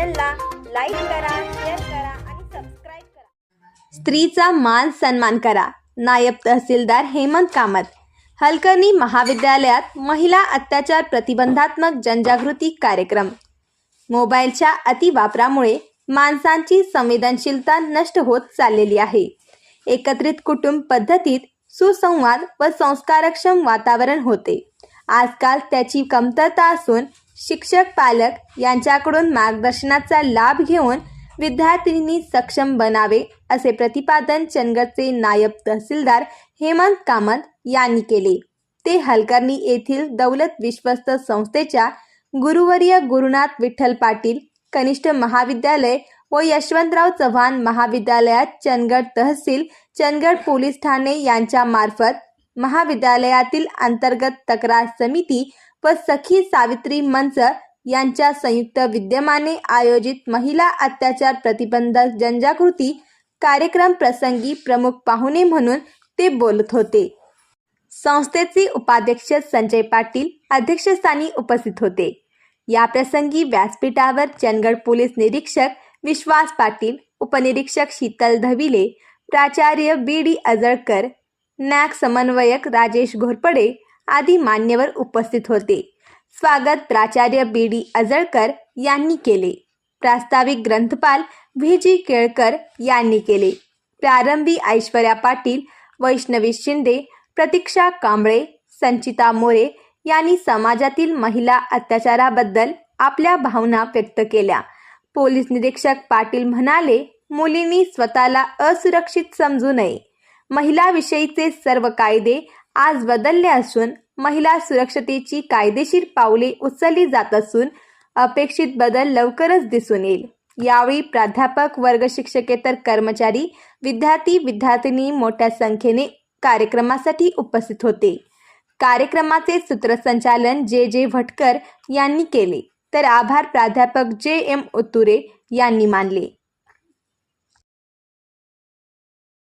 चॅनलला लाईक करा शेअर करा आणि सबस्क्राईब करा. स्त्रीचा मान सन्मान करा. नायब तहसीलदार हेमंत कामत. हलकर्णी महाविद्यालयात महिला अत्याचार प्रतिबंधात्मक जनजागृती कार्यक्रम. मोबाईलच्या अतिवापरामुळे माणसांची संवेदनशीलता नष्ट होत चाललेली आहे. एकत्रित कुटुंब पद्धतीत सुसंवाद व संस्कारक्षम वातावरण होते. आजकाल त्याची कमतरता असून शिक्षक पालक यांच्याकडून मार्गदर्शनाचा लाभ घेऊन विद्यार्थिनी सक्षम बनावे असे प्रतिपादन चंदगडचे नायब तहसीलदार हेमंत कामत यांनी केले. ते हलकर्णी येथील दौलत विश्वस्त संस्थेच्या गुरुवर्य गुरुनाथ विठ्ठल पाटील कनिष्ठ महाविद्यालय व यशवंतराव चव्हाण महाविद्यालयात चंदगड तहसील चंदगड पोलीस ठाणे यांच्या मार्फत महाविद्यालयातील अंतर्गत तक्रार समिती व सखी सावित्री मंच यांच्या संयुक्त विद्यमाने आयोजित महिला अत्याचार प्रतिबंधक जनजागृती कार्यक्रम प्रसंगी प्रमुख पाहुणे म्हणून ते बोलत होते. संस्थेचे उपाध्यक्ष संजय पाटील अध्यक्षस्थानी उपस्थित होते. या प्रसंगी व्यासपीठावर चंदगड पोलीस निरीक्षक विश्वास पाटील उपनिरीक्षक शीतल धविले प्राचार्य बी डी अजळकर नॅक समन्वयक राजेश घोरपडे आदी मान्यवर उपस्थित होते. स्वागत प्राचार्य बी. डी. अजळकर यांनी केले. प्रास्ताविक ग्रंथपाल व्ही. जी. केळकर यांनी केले. प्रारंभी ऐश्वर्या पाटील वैष्णवी शिंदे प्रतीक्षा कांबळे संचिता मोरे यांनी समाजातील महिला अत्याचाराबद्दल आपल्या भावना व्यक्त केल्या. पोलीस निरीक्षक पाटील म्हणाले मुलींनी स्वतःला असुरक्षित समजू नये. महिलाविषयीचे सर्व कायदे आज बदलले असून महिला सुरक्षतेची कायदेशीर पावले उचलली जात असून अपेक्षित बदल लवकरच दिसून येईल. यावेळी प्राध्यापक वर्ग शिक्षकेतर कर्मचारी विद्यार्थी विद्यार्थिनी मोठ्या संख्येने कार्यक्रमासाठी उपस्थित होते. कार्यक्रमाचे सूत्रसंचालन जे जे भटकर यांनी केले. तर आभार प्राध्यापक जे एम ओतुरे यांनी मानले.